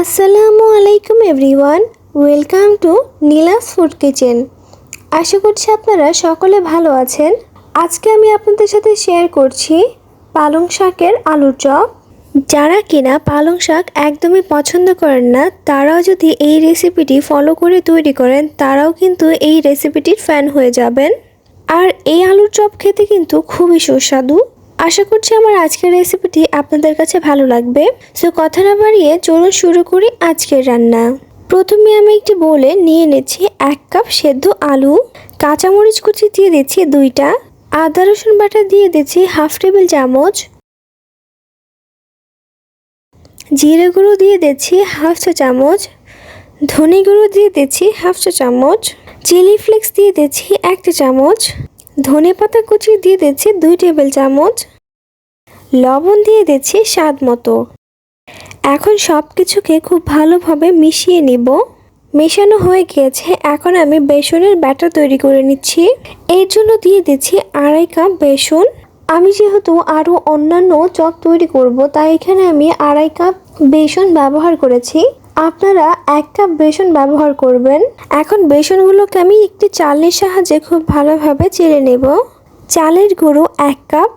আসসালামু আলাইকুম everyone, welcome to Nila's food kitchen. আশা করছি আপনারা সকলে ভালো আছেন। আজকে আমি আপনাদের সাথে শেয়ার করছি পালং শাকের আলুর চপ। যারা কিনা পালং শাক একদমই পছন্দ করেন না, তারাও যদি এই রেসিপিটি ফলো করে তৈরি করেন, তারাও কিন্তু এই রেসিপিটির ফ্যান হয়ে যাবেন। আর এই আলুর চপ খেতে কিন্তু খুবই সুস্বাদু। আশা করছি আমার আজকের রেসিপিটি আপনাদের কাছে ভালো লাগবে। সো কথা না বাড়িয়ে চলুন শুরু করি আজকের রান্না। প্রথমে আমি একটি বলে নিয়ে নিচ্ছি এক কাপ সেদ্ধ আলু, কাঁচামরিচ কুচি দিয়ে দিচ্ছি দুইটা, আদা রসুন বাটা দিয়ে দিচ্ছি হাফ টেবিল চামচ, জিরে গুঁড়ো দিয়ে দিচ্ছি হাফ চা চামচ, ধনে গুঁড়ো দিয়ে দিচ্ছি হাফ চা চামচ চিলি ফ্লেক্স দিয়ে দিচ্ছি এক চা চামচ, ধনে পাতা কুচি দিয়ে দিচ্ছি দুই টেবিল চামচ লবণ দিয়ে দিচ্ছি স্বাদ মতো। এখন সব কিছুকে খুব ভালোভাবে মিশিয়ে নিব। মেশানো হয়ে গিয়েছে, এখন আমি বেসনের ব্যাটার তৈরি করে নিচ্ছি। এর জন্য দিয়ে দিচ্ছি আড়াই কাপ বেসন। আমি যেহেতু আরও অন্যান্য চপ তৈরি করব, তাই এখানে আমি আড়াই কাপ বেসন ব্যবহার করেছি। আপনারা এক কাপ বেসন ব্যবহার করবেন। এখন বেসনগুলোকে আমি একটি চালের সাহায্যে খুব ভালোভাবে চেড়ে নেব। চালের গুঁড়ো এক কাপ।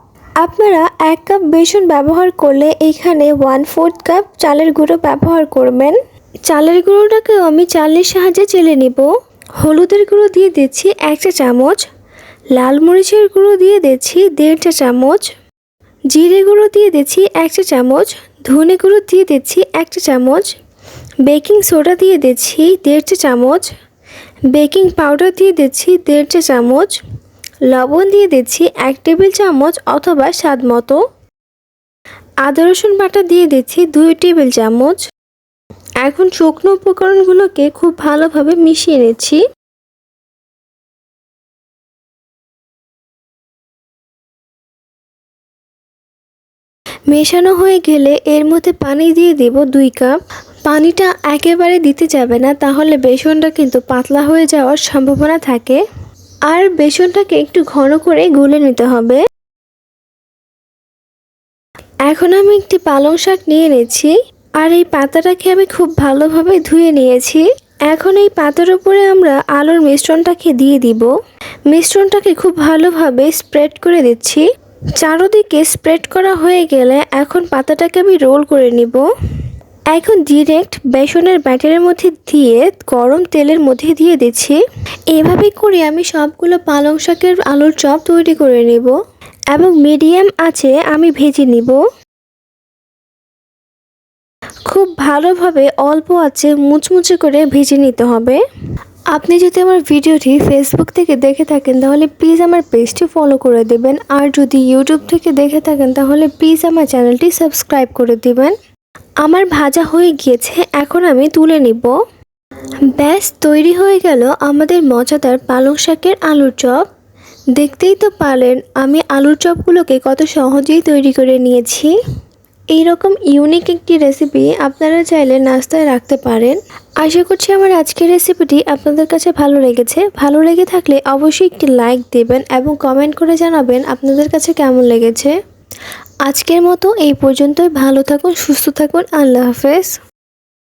আপনারা এক কাপ বেসন ব্যবহার করলে এখানে ওয়ান ফোর্থ কাপ চালের গুঁড়ো ব্যবহার করবেন। চালের গুঁড়োটাকেও আমি চালের সাহায্যে চেলে নেব। হলুদের গুঁড়ো দিয়ে দিচ্ছি এক চা চামচ। লাল মরিচের গুঁড়ো দিয়ে দিচ্ছি দেড় চা চামচ। জিরে গুঁড়ো দিয়ে দিচ্ছি এক চা চামচ। ধনে গুঁড়ো দিয়ে দিচ্ছি এক চা চামচ। বেকিং সোডা দিয়ে দিচ্ছি দেড় চা চামচ। বেকিং পাউডার দিয়ে দিচ্ছি দেড় চা চামচ। লবণ দিয়ে দিচ্ছি এক টেবিল চামচ অথবা স্বাদ মতো। আদা, রসুন বাটা দিয়ে দিচ্ছি দুই টেবিল চামচ। এখন শুকনো উপকরণগুলোকে খুব ভালোভাবে মিশিয়ে নিচ্ছি। মেশানো হয়ে গেলে এর মধ্যে পানি দিয়ে দেব দুই কাপ। পানিটা একেবারে দিতে যাবে না, তাহলে বেসনটা কিন্তু পাতলা হয়ে যাওয়ার সম্ভাবনা থাকে। আর বেসনটাকে একটু ঘন করে গুলে নিতে হবে। এখন আমি একটি পালং শাক নিয়ে নিচ্ছি আর এই পাতাটাকে আমি খুব ভালোভাবে ধুয়ে নিয়েছি। এখন এই পাতার উপরে আমরা আলুর মিশ্রণটাকে দিয়ে দিব। মিশ্রণটাকে খুব ভালোভাবে স্প্রেড করে দিচ্ছি। চারোদিকে স্প্রেড করা হয়ে গেলে এখন পাতাটাকে আমি রোল করে নিব। এখন ডিরেক্ট বেসনের ব্যাটারের মধ্যে দিয়ে গরম তেলের মধ্যে দিয়ে দিচ্ছি। এভাবে করে আমি সবগুলো পালং শাকের আলুর চপ তৈরি করে নেব এবং মিডিয়াম আছে আমি ভেজে নিব। খুব ভালোভাবে অল্প আছে মুচমুচে করে ভেজে নিতে হবে। আপনি যদি আমার ভিডিওটি ফেসবুক থেকে দেখে থাকেন, তাহলে প্লিজ আমার পেজটি ফলো করে দেবেন। আর যদি ইউটিউব থেকে দেখে থাকেন, তাহলে প্লিজ আমার চ্যানেলটি সাবস্ক্রাইব করে দিবেন। আমার ভাজা হয়ে গিয়েছে, এখন আমি তুলে নিব। ব্যাস, তৈরি হয়ে গেল আমাদের মজাদার পালং শাকের আলুর চপ। দেখতেই তো পারলেন, আমি আলুর চপগুলোকে কত সহজেই তৈরি করে নিয়েছি। এইরকম ইউনিক একটি রেসিপি আপনারা চাইলে নাস্তায় রাখতে পারেন। আশা করছি আমার আজকের রেসিপিটি আপনাদের কাছে ভালো লেগেছে। ভালো লেগে থাকলে অবশ্যই একটি লাইক দেবেন এবং কমেন্ট করে জানাবেন আপনাদের কাছে কেমন লেগেছে। আজকের মতো এই পর্যন্তই। ভালো থাকুন সুস্থ থাকুন। আল্লাহ হাফেজ।